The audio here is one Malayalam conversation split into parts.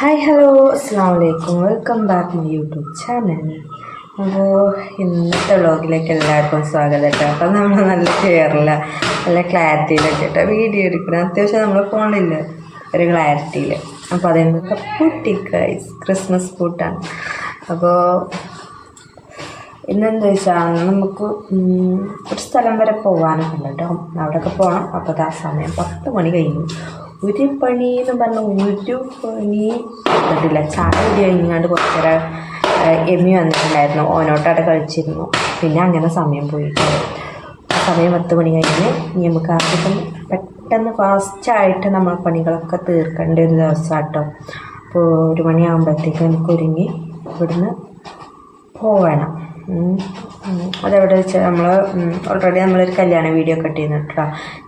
ഹായ് ഹലോ അസ്സാം വലൈക്കും welcome back my YouTube channel അപ്പോൾ ഇന്നത്തെ വ്ളോഗിലേക്ക് എല്ലാവർക്കും സ്വാഗതം കേട്ടോ. അപ്പം നമ്മൾ നല്ല ക്ലിയറില്ല നല്ല ക്ലാരിറ്റിയിലൊക്കെ കേട്ടോ വീഡിയോ എടുക്കണം. അത്യാവശ്യം നമ്മൾ ഫോണില്ല ഒരു ക്ലാരിറ്റിയിൽ അപ്പോൾ അതിനൊക്കെ പൂട്ടി ഗൈസ് ക്രിസ്മസ് പൂട്ടാണ് അപ്പോൾ ഇന്നെന്താ വെച്ചാൽ നമുക്ക് ഒരു സ്ഥലം വരെ പോകാനൊക്കെ ഉണ്ട് കേട്ടോ. അവിടെയൊക്കെ പോകണം അപ്പോൾ ആ സമയം പത്ത് മണി കഴിഞ്ഞു. ഒരു പണി എന്ന് പറഞ്ഞ ഒരു പണി കിട്ടില്ല ചായ കുടി കഴിഞ്ഞാണ്ട് കുറച്ച് നേരം എമ്മി വന്നിട്ടുണ്ടായിരുന്നു. ഓനോട്ടവിടെ കളിച്ചിരുന്നു. പിന്നെ അങ്ങനെ സമയം പോയിട്ട് ആ സമയം പത്ത് മണി കഴിഞ്ഞ് നമുക്ക് ആദ്യം പെട്ടെന്ന് ഫാസ്റ്റായിട്ട് നമ്മൾ പണികളൊക്കെ തീർക്കേണ്ട ഒരു ദിവസം കേട്ടോ അപ്പോൾ ഒരു മണിയാകുമ്പോഴത്തേക്ക് നമുക്ക് ഒരുങ്ങി ഇവിടുന്ന് പോവണം. അതെവിടെ വെച്ചാൽ നമ്മൾ ഓൾറെഡി നമ്മളൊരു കല്യാണ വീഡിയോ കട്ട്. ചെയ്യുന്നുണ്ടോ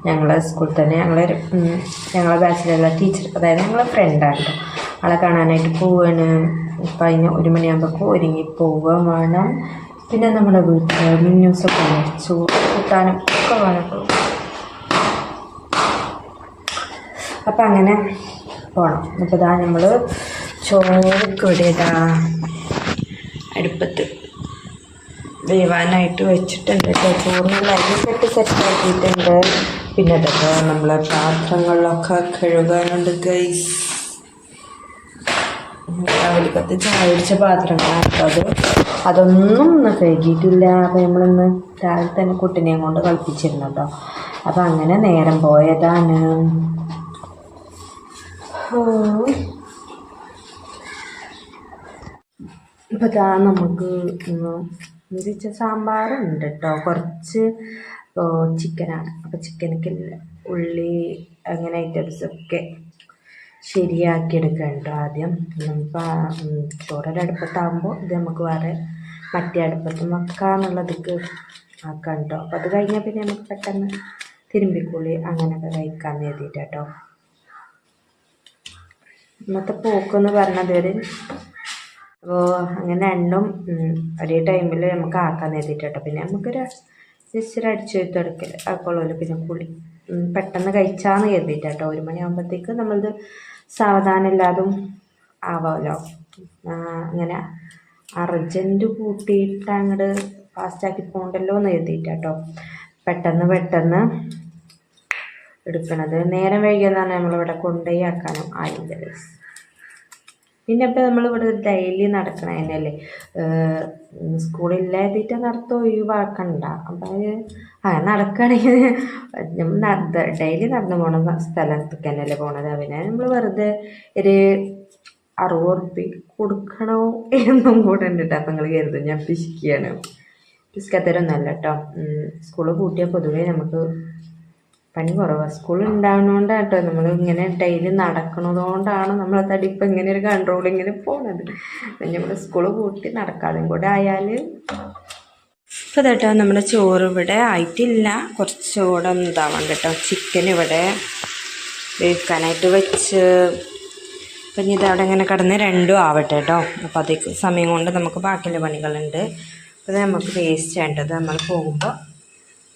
ഞങ്ങളെ സ്കൂളിൽ തന്നെ ഞങ്ങളൊരു ഞങ്ങളെ ബാച്ചിലുള്ള ടീച്ചർ അതായത് ഞങ്ങളെ ഫ്രണ്ടാണ് ആളെ കാണാനായിട്ട് പോവാണ്. ഇപ്പം അതിന് ഒരു മണിയാകുമ്പോൾ ഒരുങ്ങി പോവുക വേണം. പിന്നെ നമ്മുടെ വീട്ടിൽ മിന്നൂസൊക്കെ മേടിച്ചു കൂട്ടാനും ഒക്കെ വേണം. അപ്പം അങ്ങനെ പോകണം അപ്പോൾ ഇതാ നമ്മൾ ചോറ് ഇവിടെ അടുപ്പത്ത്. വേവാനായിട്ട് വെച്ചിട്ടുണ്ട്. കേട്ടോ അരിക്കെട്ട് സെറ്റ് ആക്കിയിട്ടുണ്ട്. പിന്നെ അതൊക്കെ നമ്മളെ പാത്രങ്ങളിലൊക്കെ കഴുകാനുണ്ട് ഗൈസ് രാവിലെ കത്ത് ചായ കുടിച്ച പാത്രങ്ങളാണ്. അത് അതൊന്നും ഒന്ന് കഴുകിയിട്ടില്ല. അപ്പോൾ നമ്മളിന്ന് രാവിലെ തന്നെ കുട്ടിനെയും കൊണ്ട് കളിപ്പിച്ചിരുന്നു കേട്ടോ. അപ്പം അങ്ങനെ നേരം പോയതാണ്. ഇപ്പം ഇതാ നമുക്ക് വെച്ചാൽ സാമ്പാറുണ്ട് കേട്ടോ കുറച്ച് ചിക്കനാണ്. അപ്പോൾ ചിക്കനൊക്കെ ഉള്ളി അങ്ങനെ ഐറ്റംസ് ഒക്കെ ശരിയാക്കി എടുക്കണം കേട്ടോ ആദ്യം നമുക്ക് ചോറൊരു അടുപ്പത്താകുമ്പോൾ ഇത് നമുക്ക് വേറെ മറ്റേ അടുപ്പത്ത് വെക്കാന്നുള്ളതൊക്കെ ആക്കാം കേട്ടോ അപ്പോൾ അത് കഴിഞ്ഞാൽ പിന്നെ നമുക്ക് പെട്ടെന്ന് തിരുമ്പിക്കുള്ളി അങ്ങനെയൊക്കെ കഴിക്കാൻ എഴുതിയിട്ട് കേട്ടോ ഇന്നത്തെ പോക്കെന്ന് പറഞ്ഞത് ഒരു അപ്പോൾ അങ്ങനെ രണ്ടും ഒരേ ടൈമിൽ നമുക്ക് ആക്കാൻ എഴുതിയിട്ട് കേട്ടോ. പിന്നെ നമുക്കൊരു ജസ്റ്റ് ഒരു അടിച്ചു തുടക്കൽ ആക്കുള്ളൂ പിന്നെ കുളി പെട്ടെന്ന് കഴിച്ചാന്ന് കരുതിയിട്ട് കേട്ടോ. ഒരു മണിയാകുമ്പോഴത്തേക്ക് നമ്മളിത് സാവധാനം ഇല്ലാതും ആവാമല്ലോ അങ്ങനെ അർജന്റ് കൂട്ടിയിട്ട് അങ്ങോട്ട് ഫാസ്റ്റാക്കി പോകണ്ടല്ലോ എന്ന് കരുതിയിട്ട് കേട്ടോ. പെട്ടെന്ന് പെട്ടെന്ന് എടുക്കണത്. നേരം വൈകിയെന്നാണ് നമ്മളിവിടെ കൊണ്ടുപോയി ആക്കാനും ആയില്ല. പിന്നെ ഇപ്പം നമ്മളിവിടെ ഡെയിലി നടക്കണ തന്നെയല്ലേ സ്കൂളില്ലാതിട്ട് നടത്തോ ഒഴിവാക്കണ്ട അപ്പം ആ നടക്കുകയാണെങ്കിൽ നമ്മൾ ഡെയിലി നടന്നു പോണ സ്ഥലത്തേക്ക് തന്നെയല്ലേ പോണത്. പിന്നെ നമ്മൾ വെറുതെ ഒരു അറുപത് റുപ്യ കൊടുക്കണോ എന്നും കൂടെ ഉണ്ട് കേട്ടോ അപ്പം നിങ്ങൾ കരുതും. ഞാൻ പിശിക്കുകയാണ് പിശിക്കാത്തരൊന്നല്ല കേട്ടോ സ്കൂൾ കൂട്ടിയാൽ പൊതുവേ നമുക്ക് പണി കുറവാണ് സ്കൂൾ ഉണ്ടാവുന്നതുകൊണ്ടാണ് കേട്ടോ നമ്മൾ ഇങ്ങനെ ഡെയിലി നടക്കുന്നതുകൊണ്ടാണ് നമ്മളെ തടി ഇപ്പം ഇങ്ങനെ ഒരു കൺട്രോൾ ഇങ്ങനെ പോണത്. നമ്മൾ സ്കൂൾ കൂട്ടി നടക്കാതെ കൂടെ ആയാൽ ഇപ്പോൾ കേട്ടോ നമ്മുടെ ചോറ് ഇവിടെ ആയിട്ടില്ല. കുറച്ചുകൂടെ ഒന്ന് ഇതാവാൻ കേട്ടോ. ചിക്കൻ ഇവിടെ വേവിക്കാനായിട്ട് വെച്ച്. അപ്പം ഇതവിടെ ഇങ്ങനെ കിടന്ന് രണ്ടും ആവട്ടെ കേട്ടോ. അപ്പോൾ അതേക്ക് സമയം കൊണ്ട് നമുക്ക് ബാക്കിയുള്ള പണികളുണ്ട്. അപ്പോൾ നമുക്ക് വേസ്റ്റ് വേണ്ടത് നമ്മൾ പോകുമ്പോൾ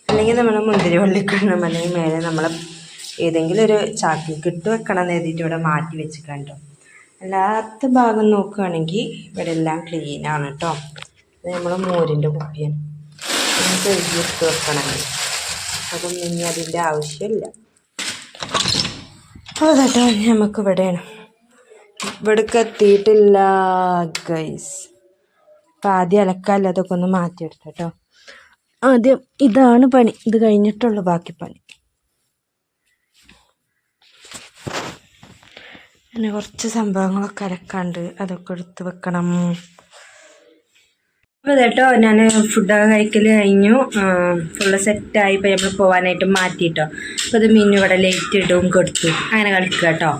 അല്ലെങ്കിൽ നമ്മൾ മുന്തിരി വള്ളിക്കണം അല്ലെങ്കിൽ മേലെ നമ്മൾ ഏതെങ്കിലും ഒരു ചാക്കിലേക്ക് കിട്ട് വെക്കണം എന്ന് എഴുതിയിട്ട് ഇവിടെ മാറ്റി വെച്ചിട്ടുണ്ടോ. അല്ലാത്ത ഭാഗം നോക്കുകയാണെങ്കിൽ ഇവിടെ എല്ലാം ക്ലീൻ ആണ് കേട്ടോ ഇത് നമ്മൾ മോരിന്റെ കുപ്പിയാണ്. നമുക്ക് എഴുതിയിട്ട് വെക്കണം അതൊന്നും ഇനി അതിന്റെ ആവശ്യമില്ല. അതട്ടോ നമുക്ക് ഇവിടെയാണ്. ഇവിടേക്ക് എത്തിയിട്ടില്ല ഗൈസ് അപ്പം ആദ്യം അലക്കാല്ല അതൊക്കെ ഒന്ന് മാറ്റിയെടുത്തു കേട്ടോ ആദ്യം ഇതാണ് പണി. ഇത് കഴിഞ്ഞിട്ടുള്ള ബാക്കി പണി. പിന്നെ കുറച്ച് സംഭവങ്ങളൊക്കെ അരക്കാണ്ട് അതൊക്കെ എടുത്ത് വെക്കണം. അപ്പോൾ കേട്ടോ ഞാൻ ഫുഡൊക്കെ കഴിക്കൽ കഴിഞ്ഞു. ഫുള്ള് സെറ്റായി ഇപ്പോൾ നമ്മൾ പോകാനായിട്ട് മാറ്റിയിട്ടോ അപ്പോൾ ഇത് മീൻ ഇവിടെ ലേറ്റ് ഇടും കൊടുത്തു. അങ്ങനെ കളിക്കുക കേട്ടോ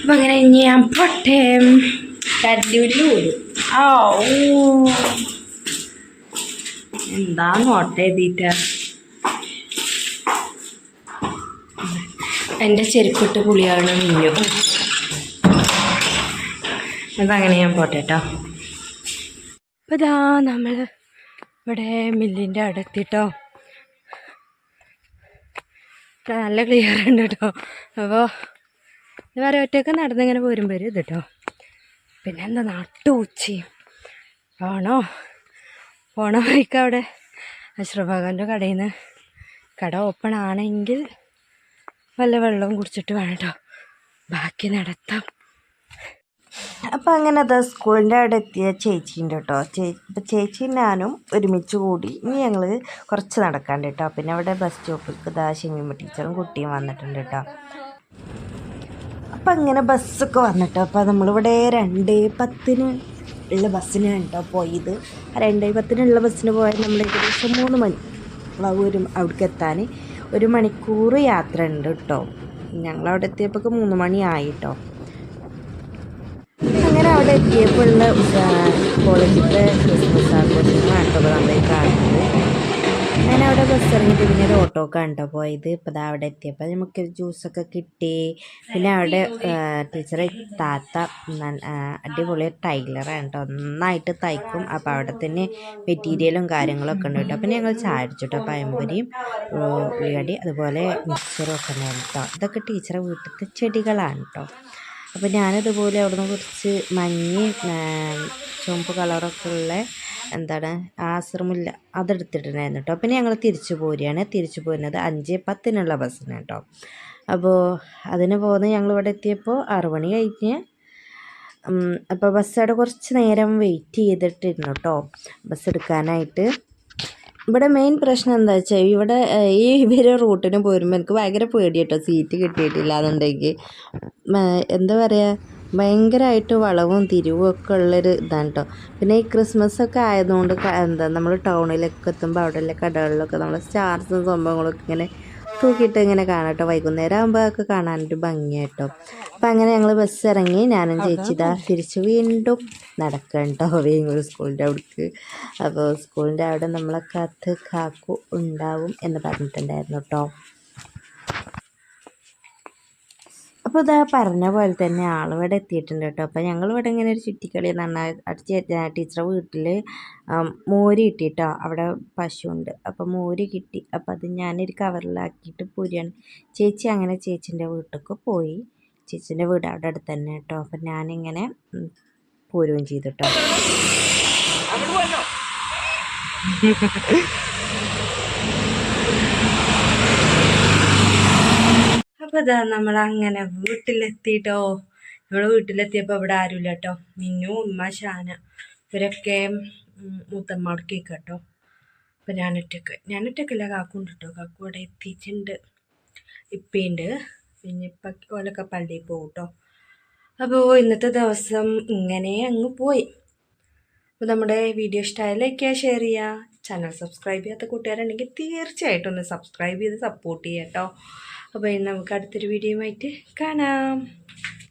അപ്പോൾ അങ്ങനെ ഞാൻ പൊട്ടേ കരണ്ടിവില്ലു ആ ഓ എന്താ നോട്ട എഴുതിയിട്ട് എന്റെ ചെരുപ്പിട്ട് പുളിയാണ് മിന്നു അതങ്ങനെ ഞാൻ പോട്ടെ കേട്ടോ അപ്പോൾ ഇതാ നമ്മൾ ഇവിടെ മില്ലിന്റെ അടുത്തിട്ടോ. നല്ല ക്ലിയർ ഉണ്ട് കേട്ടോ അപ്പോൾ വേറെ ഒറ്റയൊക്കെ നടന്നിങ്ങനെ പോരുമ്പോൾ ഇത് കേട്ടോ പിന്നെന്താ എന്താ നട്ടുച്ചയും പോണോ പോണ വഴിക്ക് അവിടെ അഷ്റഫാഖാന്റെ കടയിൽ നിന്ന് കട ഓപ്പൺ ആണെങ്കിൽ വല്ല വെള്ളവും കുടിച്ചിട്ട് വേണം കേട്ടോ ബാക്കി നടത്താം. അപ്പം അങ്ങനെ അത് സ്കൂളിന്റെ അവിടെ എത്തിയ ചേച്ചീന്റെ കേട്ടോ ചേ ഇപ്പം ചേച്ചിയും ഞാനും ഒരുമിച്ച് കൂടി ഇനി ഞങ്ങൾ കുറച്ച് നടക്കാണ്ട് കേട്ടോ പിന്നെ അവിടെ ബസ് സ്റ്റോപ്പിലേക്ക് ഇതാ ഷെമിമ ടീച്ചറും കുട്ടിയും വന്നിട്ടുണ്ട് കേട്ടോ അപ്പം അങ്ങനെ ബസ്സൊക്കെ വന്നിട്ടോ അപ്പം നമ്മളിവിടെ രണ്ട് പത്തിന് ഉള്ള ബസ്സിനാണ് കേട്ടോ പോയത്. രണ്ട് പത്തിനുള്ള ബസ്സിന് പോയാൽ നമ്മൾ ഏകദേശം മൂന്ന് മണി ഒരു അവിടേക്ക് എത്താൻ ഒരു മണിക്കൂർ യാത്ര ഉണ്ട് കേട്ടോ. ഞങ്ങൾ അവിടെ എത്തിയപ്പോൾ മൂന്ന് മണിയായി കേട്ടോ. അങ്ങനെ അവിടെ എത്തിയപ്പോൾ ഉള്ള കോളേജിലത്തെ ക്രിസ്മസ് ആഘോഷങ്ങളാണ് കേട്ടോ നമ്മൾ കാണുന്നത്. ഞാൻ അവിടെ ബസ് ഇറങ്ങിയിട്ട് പിന്നെ ഒരു ഓട്ടോ കണ്ടോ. പോയത് ഇപ്പം അവിടെ എത്തിയപ്പോൾ നമുക്ക് ജ്യൂസൊക്കെ കിട്ടി. പിന്നെ അവിടെ ടീച്ചർ താത്ത അടിപൊളി ടൈലറാണ് കേട്ടോ നന്നായിട്ട് തയ്ക്കും. അപ്പോൾ അവിടെ തന്നെ മെറ്റീരിയലും കാര്യങ്ങളൊക്കെ ഉണ്ട് കേട്ടോ അപ്പം ഞങ്ങൾ ചാടിച്ചിട്ടോ പഴംപൊരിയും ഉള്ളിയടി അതുപോലെ മിക്സറും ഒക്കെ ഉണ്ടായിരുന്നു കേട്ടോ ഇതൊക്കെ ടീച്ചറെ വീട്ടിലത്തെ ചെടികളാണ് കേട്ടോ അപ്പോൾ ഞാനിതുപോലെ അവിടുന്ന് കുറച്ച് മഞ്ഞ് ചുമപ്പ് കളറൊക്കെ ഉള്ള എന്താണ്? ആശ്രമില്ല അതെടുത്തിട്ടുണ്ടായിരുന്നു കേട്ടോ. പിന്നെ ഞങ്ങൾ തിരിച്ചു പോരുകയാണ്. തിരിച്ചു പോരുന്നത് അഞ്ച് പത്തിനുള്ള ബസ്സിന് കേട്ടോ. അപ്പോൾ അതിന് പോകുന്നത് ഞങ്ങൾ ഇവിടെ എത്തിയപ്പോൾ ആറു മണി കഴിഞ്ഞ് അപ്പോൾ ബസ് അവിടെ കുറച്ച് നേരം വെയിറ്റ് ചെയ്തിട്ടിരുന്നു കേട്ടോ. ബസ് എടുക്കാനായിട്ട്. ഇവിടെ മെയിൻ പ്രശ്നം എന്താ വെച്ചാൽ ഇവിടെ ഈ ഇവരെ റൂട്ടിന് പോരുമ്പോൾ എനിക്ക് ഭയങ്കര പേടി കേട്ടോ. സീറ്റ് കിട്ടിയിട്ടില്ല എന്നുണ്ടെങ്കിൽ എന്താ പറയുക ഭയങ്കരമായിട്ട് വളവും തിരിവും ഒക്കെ ഉള്ളൊരു ഇതാണ് കേട്ടോ പിന്നെ ഈ ക്രിസ്മസ് ഒക്കെ ആയതുകൊണ്ട് എന്താ നമ്മൾ ടൗണിലൊക്കെ എത്തുമ്പോൾ അവിടെയുള്ള കടകളിലൊക്കെ നമ്മൾ സ്റ്റാർസും സംഭവങ്ങളൊക്കെ ഇങ്ങനെ തൂക്കിയിട്ട് ഇങ്ങനെ കാണാം കേട്ടോ വൈകുന്നേരം ആകുമ്പോൾ ഒക്കെ കാണാനൊരു ഭംഗിയായിട്ടോ. അപ്പം അങ്ങനെ ഞങ്ങൾ ബസ് ഇറങ്ങി ഞാനും ചേച്ചിതാ തിരിച്ച് വീണ്ടും നടക്കണം കേട്ടോ വേങ്ങൂർ സ്കൂളിന്റെ അവിടേക്ക്. അപ്പോൾ സ്കൂളിന്റെ അവിടെ നമ്മളെ കാത്ത് കാക്കു ഉണ്ടാവും എന്ന് പറഞ്ഞിട്ടുണ്ടായിരുന്നു കേട്ടോ അപ്പോൾ ഇതാ പറഞ്ഞ പോലെ തന്നെ ആളിവിടെ എത്തിയിട്ടുണ്ട് കേട്ടോ അപ്പോൾ ഞങ്ങളിവിടെ ഇങ്ങനെ ഒരു ചുറ്റിക്കളി പറഞ്ഞാൽ അടിച്ച് ടീച്ചറെ വീട്ടിൽ മോര് കിട്ടി കേട്ടോ അവിടെ പശുണ്ട് അപ്പോൾ മോര് കിട്ടി. അപ്പോൾ അത് ഞാനൊരു കവറിലാക്കിയിട്ട് പൂരിയാണ്. ചേച്ചി അങ്ങനെ ചേച്ചീന്റെ വീട്ടിലേക്ക് പോയി. ചേച്ചീന്റെ വീട് അവിടെ അടുത്ത് തന്നെ കേട്ടോ. അപ്പം ഞാനിങ്ങനെ പൂരവും ചെയ്തിട്ടോ ചെയ്തു കേട്ടോ. അപ്പോൾ ഇതാ നമ്മൾ അങ്ങനെ വീട്ടിലെത്തിയിട്ടോ നമ്മൾ വീട്ടിലെത്തിയപ്പോൾ ഇവിടെ ആരുമില്ല കേട്ടോ മിന്നു ഉമ്മ ഷാന ഇവരൊക്കെ മൂത്തമ്മടക്കി കേട്ടോ അപ്പോൾ ഞാനൊറ്റക്ക്. ഞാനൊറ്റക്കല്ല കാക്കുണ്ട് കേട്ടോ കാക്കു ഇവിടെ എത്തിയിട്ടുണ്ട്. ഇപ്പയുണ്ട്. പിന്നെ ഇപ്പം ഓലൊക്കെ പള്ളിയിൽ പോകും കേട്ടോ അപ്പോൾ ഇന്നത്തെ ദിവസം ഇങ്ങനെ അങ്ങ് പോയി. അപ്പോൾ നമ്മുടെ വീഡിയോ ഇഷ്ടമായ ലൈക്ക് ചെയ്യുക ഷെയർ ചെയ്യുക. ചാനൽ സബ്സ്ക്രൈബ് ചെയ്യാത്ത കൂട്ടുകാരുണ്ടെങ്കിൽ തീർച്ചയായിട്ടും ഒന്ന് സബ്സ്ക്രൈബ് ചെയ്ത് സപ്പോർട്ട് ചെയ്യാം കേട്ടോ. അപ്പോൾ ഇനി നമുക്ക് അടുത്തൊരു വീഡിയോ ആയിട്ട് കാണാം.